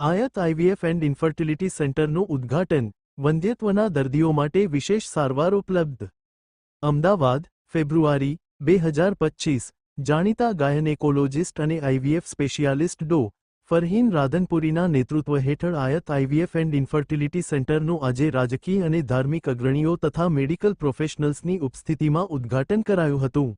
Ayat IVF and infertility સેન્ટરનું ઉદ્ઘાટન વંધ્યત્વના દર્દીઓ માટે વિશેષ સારવાર ઉપલબ્ધ. અમદાવાદ, ફેબ્રુઆરી, બે હજાર પચ્ચીસ જાણીતા ગાયનેકોલોજિસ્ટ અને આઈવીએફ સ્પેશિયાલિસ્ટ ડો. ફરહીન રાધનપુરીના નેતૃત્વ હેઠળ આયત આઈવીએફ એન્ડ ઇન્ફર્ટિલિટી સેન્ટરનું આજે રાજકીય અને ધાર્મિક અગ્રણીઓ તથા મેડિકલ પ્રોફેશનલ્સની ઉપસ્થિતિમાં ઉદ્ઘાટન કરાયું હતું.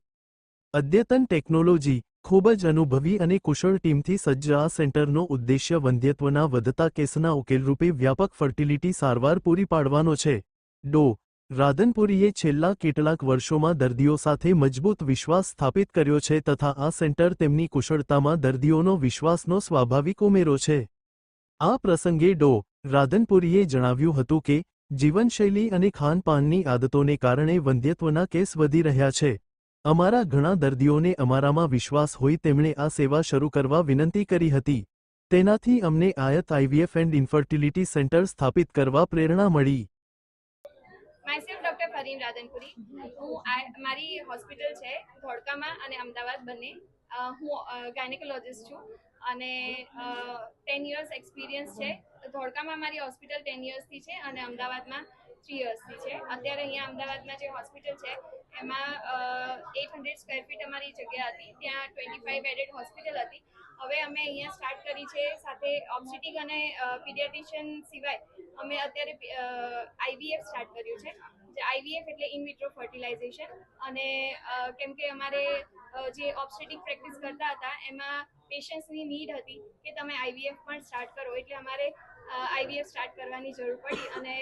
અદ્યતન ટેકનોલોજી ખૂબ જ અનુભવી અને કુશળ ટીમથી સજ્જ આ સેન્ટરનો ઉદ્દેશ્ય વંધ્યત્વના વધતા કેસના ઉકેલરૂપે વ્યાપક ફર્ટિલિટી સારવાર પૂરી પાડવાનો છે. ડો. રાધનપુરીએ છેલ્લા કેટલાક વર્ષોમાં દર્દીઓ સાથે મજબૂત વિશ્વાસ સ્થાપિત કર્યો છે તથા આ સેન્ટર તેમની કુશળતામાં દર્દીઓનો વિશ્વાસનો સ્વાભાવિક ઉમેરો છે. આ પ્રસંગે ડો. રાધનપુરીએ જણાવ્યું હતું કે, જીવનશૈલી અને ખાનપાનની આદતોને કારણે વંધ્યત્વના કેસ વધી રહ્યા છે. અમારા ઘણા દર્દીઓને અમારામાં વિશ્વાસ હોય તેમણે આ સેવા શરૂ કરવા વિનંતી કરી હતી. તેનાથી અમને Aayat IVF and infertility centre સ્થાપિત કરવા પ્રેરણા મળી. મારી હોસ્પિટલ છે ધોળકામાં અને અમદાવાદ બંને. હું ગાયનેકોલોજિસ્ટ છું અને ટેન યર્સ એક્સપિરિયન્સ છે. ધોળકામાં મારી હોસ્પિટલ ટેન યર્સથી છે અને અમદાવાદમાં થ્રી યર્સથી છે. અત્યારે અહીંયા અમદાવાદમાં જે હોસ્પિટલ છે, એમાં એટ હંડ્રેડ સ્ક્વેર ફીટ અમારી જગ્યા હતી. ત્યાં ટ્વેન્ટી ફાઇવ બેડેડ હોસ્પિટલ હતી. હવે અમે અહીંયા સ્ટાર્ટ કરી છે સાથે ઓપ્સિટિક અને પીડિયાટ્રિશિયન સિવાય અમે અત્યારે આઈવીએફ સ્ટાર્ટ કર્યું છે. આઈવીએફ એટલે ઇન વિટ્રો ફર્ટિલાઇઝેશન અને કેમ કે અમારે જે ઓબ્સ્ટેટિક પ્રેક્ટિસ કરતા હતા એમાં પેશન્ટ્સની નીડ હતી કે તમે આઈવીએફ પણ સ્ટાર્ટ કરો. એટલે અમારે આઈવીએફ સ્ટાર્ટ કરવાની જરૂર પડી અને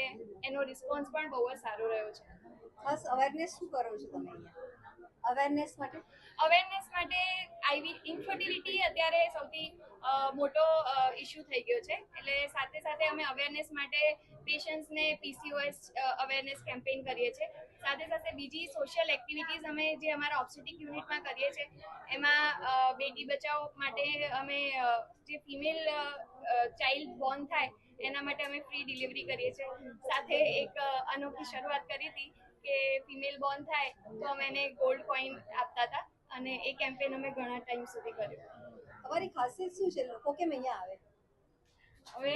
એનો રિસ્પોન્સ પણ બહુ જ સારો રહ્યો છે. ખાસ અવેરનેસ શું કરો છો તમે અહીંયા? અવેરનેસ માટે? અવેરનેસ માટે આઈવી ઇન્ફર્ટિલિટી અત્યારે સૌથી મોટો ઇશ્યુ થઈ ગયો છે. એટલે સાથે સાથે અમે અવેરનેસ માટે પેશન્ટ્સને પીસીઓએસ અવેરનેસ કેમ્પેઇન કરીએ છીએ. સાથે સાથે બીજી સોશિયલ એક્ટિવિટીઝ અમે જે અમારા ઓબ્સ્ટેટિક યુનિટમાં કરીએ છીએ, એમાં બેટી બચાવો માટે અમે જે ફિમેલ ચાઇલ્ડ બોર્ન થાય, એના માટે અમે ફ્રી ડિલિવરી કરીએ છીએ. સાથે એક અનોખી શરૂઆત કરી હતી કે ફિમેલ બોર્ન થાય તો અમે એને ગોલ્ડ કોઈન આપતા હતા અને એ કેમ્પેન અમે ઘણા ટાઈમ સુધી કર્યું. તમારી ખાસિયત શું છે? લોકો કેમ અહીંયા આવે? હવે,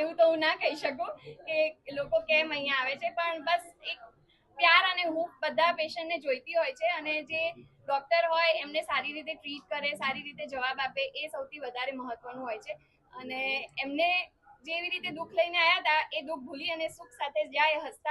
એવું તો હું ના કહી શકું કે લોકો કેમ અહીંયા આવે છે, પણ બસ એક પ્યાર અને હું બધા પેશન્ટને જોઈતી હોય છે અને જે ડોક્ટર હોય એમને સારી રીતે ટ્રીટ કરે, સારી રીતે જવાબ આપે, એ સૌથી વધારે મહત્વનું હોય છે. અને એમને જેવી રીતે દુઃખ લઈને આવ્યા હતા, એ દુઃખ ભૂલી અને સુખ સાથે જાય, હસતા